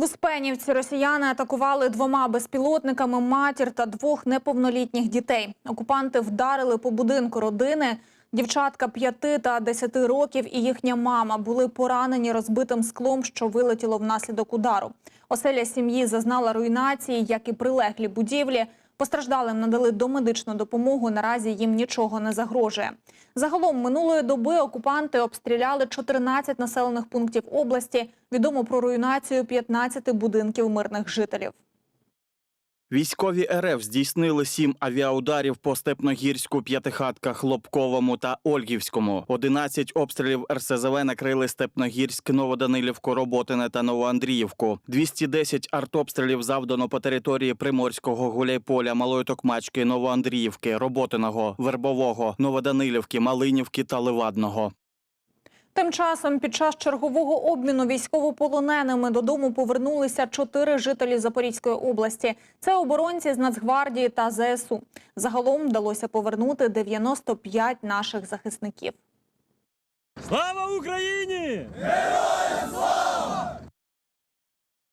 В Успенівці росіяни атакували двома безпілотниками матір та двох неповнолітніх дітей. Окупанти вдарили по будинку родини. Дівчатка 5 та 10 років і їхня мама були поранені розбитим склом, що вилетіло внаслідок удару. Оселя сім'ї зазнала руйнації, як і прилеглі будівлі. Постраждалим надали домедичну допомогу. Наразі їм нічого не загрожує. Загалом минулої доби окупанти обстріляли 14 населених пунктів області. Відомо про руйнацію 15 будинків мирних жителів. Військові РФ здійснили сім авіаударів по Степногірську, П'ятихатках, Лобковому та Ольгівському. 11 обстрілів РСЗВ накрили Степногірськ, Новоданилівку, Роботине та Новоандріївку. 210 артобстрілів завдано по території Приморського, Гуляйполя, Малої Токмачки, Новоандріївки, Роботиного, Вербового, Новоданилівки, Малинівки та Левадного. Тим часом під час чергового обміну військовополоненими додому повернулися чотири жителі Запорізької області. Це оборонці з Нацгвардії та ЗСУ. Загалом вдалося повернути 95 наших захисників. Слава Україні! Героям!